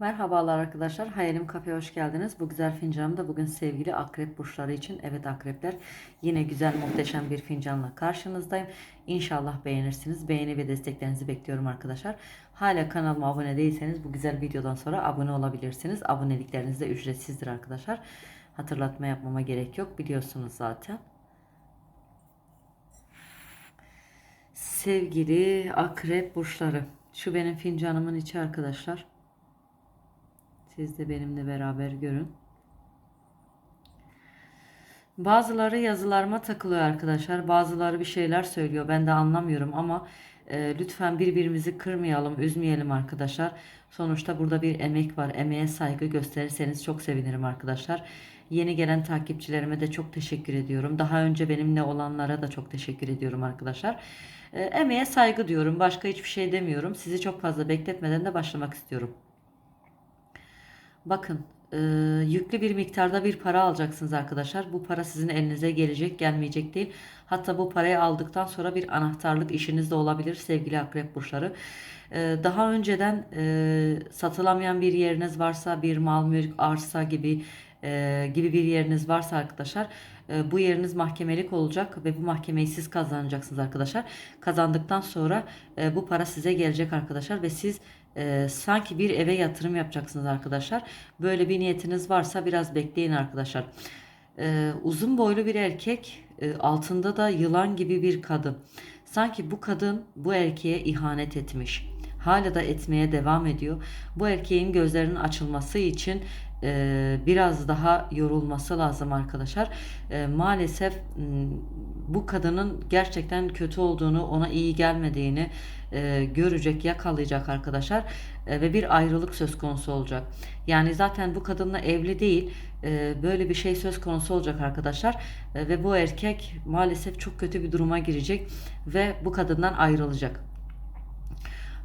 Merhabalar arkadaşlar. Hayalim Kafe'ye hoş geldiniz. Bu güzel fincanımda bugün sevgili akrep burçları için. Evet akrepler yine güzel muhteşem bir fincanla karşınızdayım. İnşallah beğenirsiniz. Beğeni ve desteklerinizi bekliyorum arkadaşlar. Hala kanalıma abone değilseniz bu güzel videodan sonra abone olabilirsiniz. Abonelikleriniz de ücretsizdir arkadaşlar. Hatırlatma yapmama gerek yok. Biliyorsunuz zaten. Sevgili akrep burçları. Şu benim fincanımın içi arkadaşlar. Siz de benimle beraber görün. Bazıları yazılarıma takılıyor arkadaşlar. Bazıları bir şeyler söylüyor. Ben de anlamıyorum ama e, lütfen birbirimizi kırmayalım, üzmeyelim arkadaşlar. Sonuçta burada bir emek var. Emeğe saygı gösterirseniz çok sevinirim arkadaşlar. Yeni gelen takipçilerime de çok teşekkür ediyorum. Daha önce benimle olanlara da çok teşekkür ediyorum arkadaşlar. E, emeğe saygı diyorum. Başka hiçbir şey demiyorum. Sizi çok fazla bekletmeden de başlamak istiyorum. Bakın e, yüklü bir miktarda bir para alacaksınız arkadaşlar. Bu para sizin elinize gelecek gelmeyecek değil. Hatta bu parayı aldıktan sonra bir anahtarlık işiniz de olabilir sevgili akrep burçları. E, daha önceden e, satılamayan bir yeriniz varsa bir mal mülk arsa gibi e, gibi bir yeriniz varsa arkadaşlar e, bu yeriniz mahkemelik olacak ve bu mahkemeyi siz kazanacaksınız arkadaşlar. Kazandıktan sonra e, bu para size gelecek arkadaşlar ve siz e, sanki bir eve yatırım yapacaksınız arkadaşlar. Böyle bir niyetiniz varsa biraz bekleyin arkadaşlar. E, uzun boylu bir erkek e, altında da yılan gibi bir kadın. Sanki bu kadın bu erkeğe ihanet etmiş. Hala da etmeye devam ediyor. Bu erkeğin gözlerinin açılması için e, biraz daha yorulması lazım arkadaşlar. E, maalesef bu kadının gerçekten kötü olduğunu, ona iyi gelmediğini e, görecek, yakalayacak arkadaşlar ve bir ayrılık söz konusu olacak. Yani zaten bu kadınla evli değil, böyle bir şey söz konusu olacak arkadaşlar ve bu erkek maalesef çok kötü bir duruma girecek ve bu kadından ayrılacak.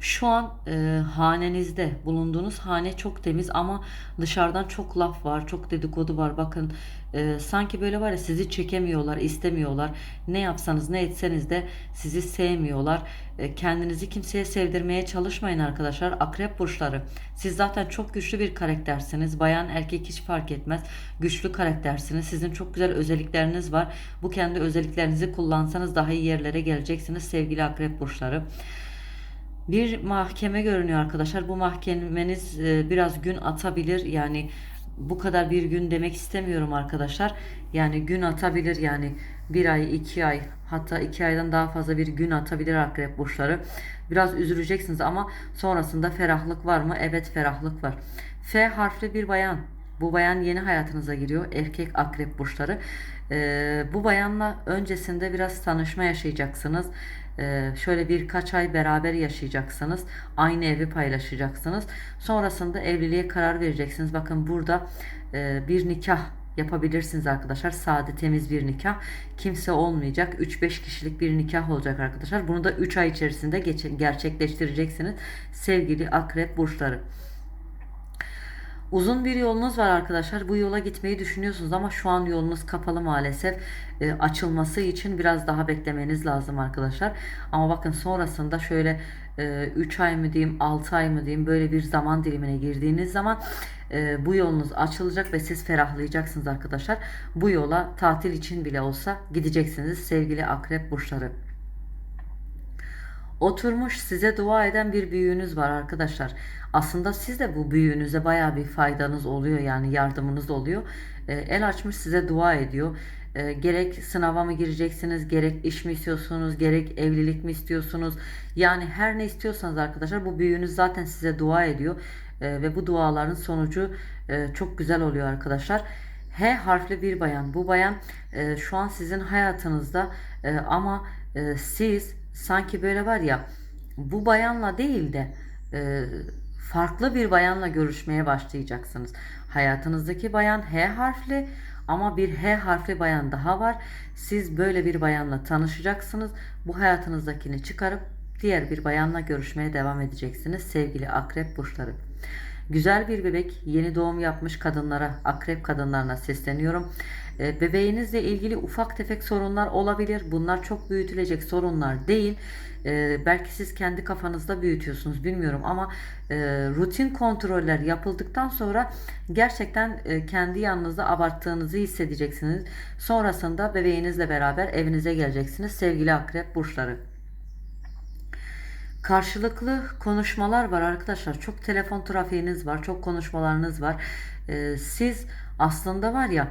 Şu an e, hanenizde bulunduğunuz hane çok temiz ama dışarıdan çok laf var, çok dedikodu var. Bakın e, sanki böyle var ya sizi çekemiyorlar, istemiyorlar. Ne yapsanız ne etseniz de sizi sevmiyorlar. E, kendinizi kimseye sevdirmeye çalışmayın arkadaşlar. Akrep burçları. Siz zaten çok güçlü bir karaktersiniz. Bayan erkek hiç fark etmez. Güçlü karaktersiniz. Sizin çok güzel özellikleriniz var. Bu kendi özelliklerinizi kullansanız daha iyi yerlere geleceksiniz sevgili akrep burçları. Bir mahkeme görünüyor arkadaşlar. Bu mahkemeniz e, biraz gün atabilir. Yani bu kadar bir gün demek istemiyorum arkadaşlar. Yani gün atabilir yani bir ay, iki ay hatta iki aydan daha fazla bir gün atabilir akrep burçları. Biraz üzüleceksiniz ama sonrasında ferahlık var mı? Evet ferahlık var. F harfli bir bayan. Bu bayan yeni hayatınıza giriyor. Erkek akrep burçları. Ee, bu bayanla öncesinde biraz tanışma yaşayacaksınız. Ee, şöyle birkaç ay beraber yaşayacaksınız. Aynı evi paylaşacaksınız. Sonrasında evliliğe karar vereceksiniz. Bakın burada e, bir nikah yapabilirsiniz arkadaşlar. Sade temiz bir nikah. Kimse olmayacak. 3-5 kişilik bir nikah olacak arkadaşlar. Bunu da 3 ay içerisinde gerçekleştireceksiniz. Sevgili akrep burçları. Uzun bir yolunuz var arkadaşlar. Bu yola gitmeyi düşünüyorsunuz ama şu an yolunuz kapalı maalesef. E, açılması için biraz daha beklemeniz lazım arkadaşlar. Ama bakın sonrasında şöyle e, 3 ay mı diyeyim 6 ay mı diyeyim böyle bir zaman dilimine girdiğiniz zaman e, bu yolunuz açılacak ve siz ferahlayacaksınız arkadaşlar. Bu yola tatil için bile olsa gideceksiniz sevgili akrep burçları. Oturmuş size dua eden bir büyüğünüz var arkadaşlar. Aslında siz de bu büyüğünüze baya bir faydanız oluyor yani yardımınız oluyor. E, el açmış size dua ediyor. E, gerek sınava mı gireceksiniz, gerek iş mi istiyorsunuz, gerek evlilik mi istiyorsunuz? Yani her ne istiyorsanız arkadaşlar bu büyüğünüz zaten size dua ediyor. E, ve bu duaların sonucu e, çok güzel oluyor arkadaşlar. H harfli bir bayan. Bu bayan e, şu an sizin hayatınızda e, ama siz sanki böyle var ya bu bayanla değil de e, farklı bir bayanla görüşmeye başlayacaksınız. Hayatınızdaki bayan H harfli ama bir H harfli bayan daha var. Siz böyle bir bayanla tanışacaksınız. Bu hayatınızdakini çıkarıp diğer bir bayanla görüşmeye devam edeceksiniz sevgili akrep burçları. Güzel bir bebek yeni doğum yapmış kadınlara, akrep kadınlarına sesleniyorum. E, bebeğinizle ilgili ufak tefek sorunlar olabilir. Bunlar çok büyütülecek sorunlar değil. E, belki siz kendi kafanızda büyütüyorsunuz bilmiyorum ama e, rutin kontroller yapıldıktan sonra gerçekten kendi yanınızda abarttığınızı hissedeceksiniz. Sonrasında bebeğinizle beraber evinize geleceksiniz sevgili akrep burçları. Karşılıklı konuşmalar var arkadaşlar. Çok telefon trafiğiniz var, çok konuşmalarınız var. Ee, siz aslında var ya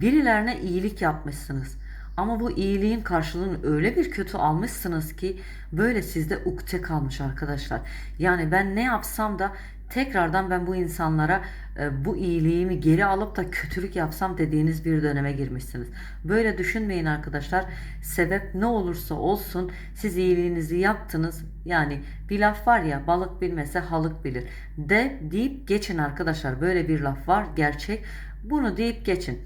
birilerine iyilik yapmışsınız. Ama bu iyiliğin karşılığını öyle bir kötü almışsınız ki böyle sizde ukde kalmış arkadaşlar. Yani ben ne yapsam da tekrardan ben bu insanlara e, bu iyiliğimi geri alıp da kötülük yapsam dediğiniz bir döneme girmişsiniz. Böyle düşünmeyin arkadaşlar. Sebep ne olursa olsun siz iyiliğinizi yaptınız. Yani bir laf var ya balık bilmese halık bilir. De deyip geçin arkadaşlar. Böyle bir laf var gerçek. Bunu deyip geçin.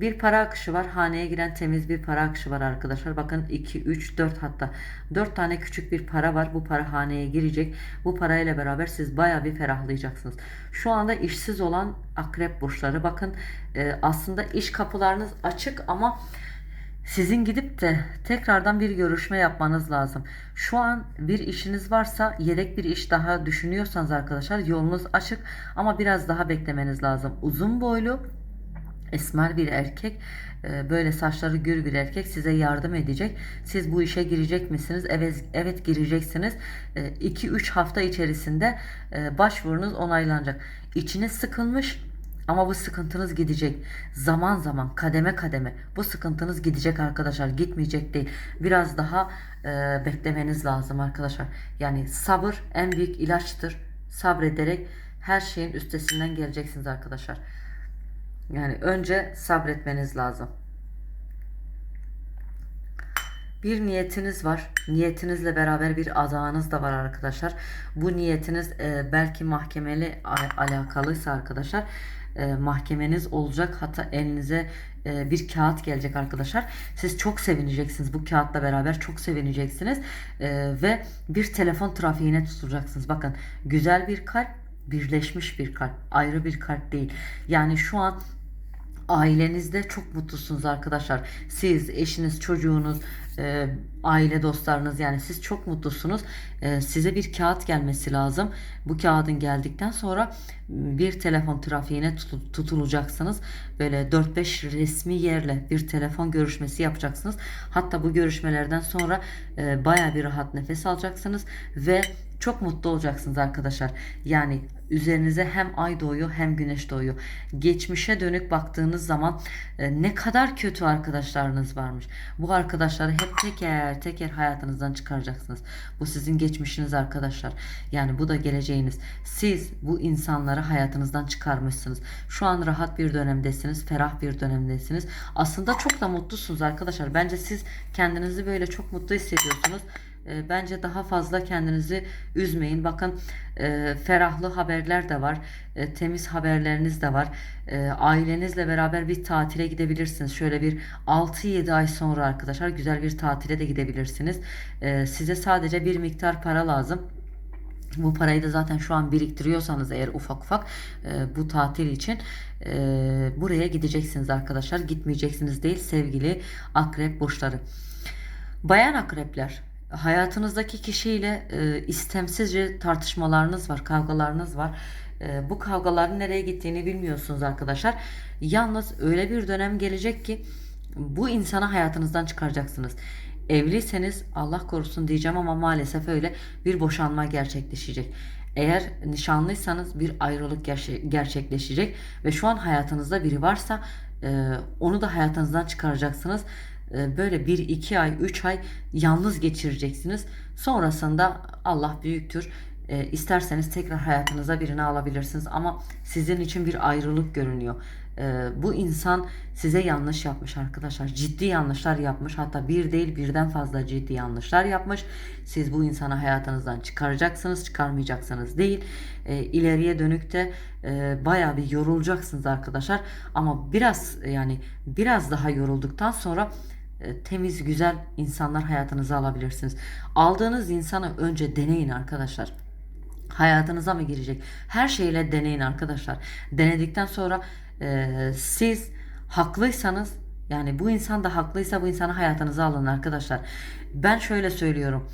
Bir para akışı var. Haneye giren temiz bir para akışı var arkadaşlar. Bakın 2, 3, 4 hatta 4 tane küçük bir para var. Bu para haneye girecek. Bu parayla beraber siz baya bir ferahlayacaksınız. Şu anda işsiz olan akrep burçları bakın e, aslında iş kapılarınız açık ama sizin gidip de tekrardan bir görüşme yapmanız lazım. Şu an bir işiniz varsa yedek bir iş daha düşünüyorsanız arkadaşlar yolunuz açık ama biraz daha beklemeniz lazım. Uzun boylu esmer bir erkek e, böyle saçları gür bir erkek size yardım edecek. Siz bu işe girecek misiniz? Evet, evet gireceksiniz. 2-3 hafta içerisinde e, başvurunuz onaylanacak. İçiniz sıkılmış ama bu sıkıntınız gidecek. Zaman zaman kademe kademe bu sıkıntınız gidecek arkadaşlar. Gitmeyecek değil. Biraz daha e, beklemeniz lazım arkadaşlar. Yani sabır en büyük ilaçtır. Sabrederek her şeyin üstesinden geleceksiniz arkadaşlar. Yani önce sabretmeniz lazım. Bir niyetiniz var. Niyetinizle beraber bir adağınız da var arkadaşlar. Bu niyetiniz e, belki mahkemeli alakalıysa arkadaşlar e, mahkemeniz olacak. Hatta elinize e, bir kağıt gelecek arkadaşlar. Siz çok sevineceksiniz. Bu kağıtla beraber çok sevineceksiniz. E, ve bir telefon trafiğine tutulacaksınız. Bakın güzel bir kalp birleşmiş bir kalp. Ayrı bir kalp değil. Yani şu an ailenizde çok mutlusunuz arkadaşlar. Siz, eşiniz, çocuğunuz, e, aile dostlarınız yani siz çok mutlusunuz. E, size bir kağıt gelmesi lazım. Bu kağıdın geldikten sonra bir telefon trafiğine tutu- tutulacaksınız. Böyle 4-5 resmi yerle bir telefon görüşmesi yapacaksınız. Hatta bu görüşmelerden sonra e, baya bir rahat nefes alacaksınız ve çok mutlu olacaksınız arkadaşlar. Yani üzerinize hem ay doğuyor hem güneş doğuyor. Geçmişe dönük baktığınız zaman e, ne kadar kötü arkadaşlarınız varmış. Bu arkadaşları hep teker teker hayatınızdan çıkaracaksınız. Bu sizin geçmişiniz arkadaşlar. Yani bu da geleceğiniz. Siz bu insanları hayatınızdan çıkarmışsınız. Şu an rahat bir dönemdesiniz. Ferah bir dönemdesiniz. Aslında çok da mutlusunuz arkadaşlar. Bence siz kendinizi böyle çok mutlu hissediyorsunuz. E, Bence daha fazla kendinizi üzmeyin. Bakın e, ferahlı haberler de var. E, temiz haberleriniz de var. E, ailenizle beraber bir tatile gidebilirsiniz. Şöyle bir 6-7 ay sonra arkadaşlar güzel bir tatile de gidebilirsiniz. E, size sadece bir miktar para lazım. Bu parayı da zaten şu an biriktiriyorsanız eğer ufak ufak e, bu tatil için e, buraya gideceksiniz arkadaşlar. Gitmeyeceksiniz değil sevgili akrep burçları. Bayan akrepler hayatınızdaki kişiyle e, istemsizce tartışmalarınız var, kavgalarınız var. E, bu kavgaların nereye gittiğini bilmiyorsunuz arkadaşlar. Yalnız öyle bir dönem gelecek ki bu insanı hayatınızdan çıkaracaksınız. Evliyseniz Allah korusun diyeceğim ama maalesef öyle bir boşanma gerçekleşecek. Eğer nişanlıysanız bir ayrılık gerçe- gerçekleşecek ve şu an hayatınızda biri varsa e, onu da hayatınızdan çıkaracaksınız. E, böyle 1 2 ay 3 ay yalnız geçireceksiniz. Sonrasında Allah büyüktür. E, isterseniz tekrar hayatınıza birini alabilirsiniz ama sizin için bir ayrılık görünüyor. E, bu insan size yanlış yapmış arkadaşlar. Ciddi yanlışlar yapmış. Hatta bir değil birden fazla ciddi yanlışlar yapmış. Siz bu insanı hayatınızdan çıkaracaksınız, çıkarmayacaksınız değil. E, ileriye dönük de e, bayağı bir yorulacaksınız arkadaşlar. Ama biraz yani biraz daha yorulduktan sonra temiz, güzel insanlar hayatınıza alabilirsiniz. Aldığınız insanı önce deneyin arkadaşlar. Hayatınıza mı girecek? Her şeyle deneyin arkadaşlar. Denedikten sonra e, siz haklıysanız yani bu insan da haklıysa bu insanı hayatınıza alın arkadaşlar. Ben şöyle söylüyorum.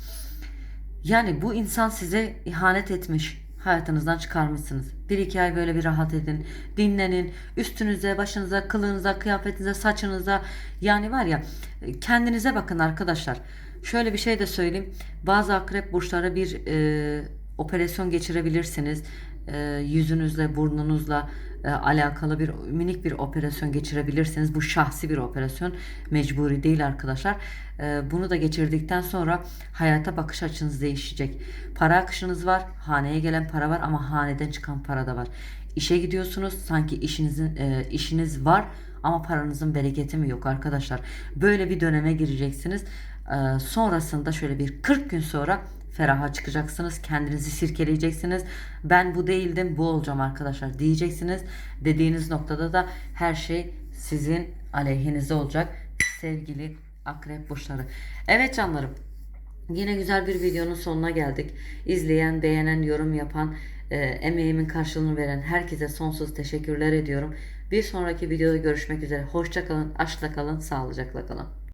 Yani bu insan size ihanet etmiş. Hayatınızdan çıkarmışsınız. Bir iki ay böyle bir rahat edin. Dinlenin. Üstünüze, başınıza, kılığınıza, kıyafetinize, saçınıza. Yani var ya kendinize bakın arkadaşlar. Şöyle bir şey de söyleyeyim. Bazı akrep burçları bir e, operasyon geçirebilirsiniz. E, yüzünüzle, burnunuzla e, alakalı bir minik bir operasyon geçirebilirsiniz. Bu şahsi bir operasyon. Mecburi değil arkadaşlar. E, bunu da geçirdikten sonra hayata bakış açınız değişecek. Para akışınız var. Haneye gelen para var ama haneden çıkan para da var. İşe gidiyorsunuz. Sanki işinizin e, işiniz var ama paranızın bereketi mi yok arkadaşlar. Böyle bir döneme gireceksiniz. E, sonrasında şöyle bir 40 gün sonra feraha çıkacaksınız. Kendinizi sirkeleyeceksiniz. Ben bu değildim, bu olacağım arkadaşlar diyeceksiniz. Dediğiniz noktada da her şey sizin aleyhinize olacak. Sevgili akrep burçları. Evet canlarım. Yine güzel bir videonun sonuna geldik. İzleyen, beğenen, yorum yapan, e, emeğimin karşılığını veren herkese sonsuz teşekkürler ediyorum. Bir sonraki videoda görüşmek üzere. Hoşça kalın, aşkla kalın, sağlıcakla kalın.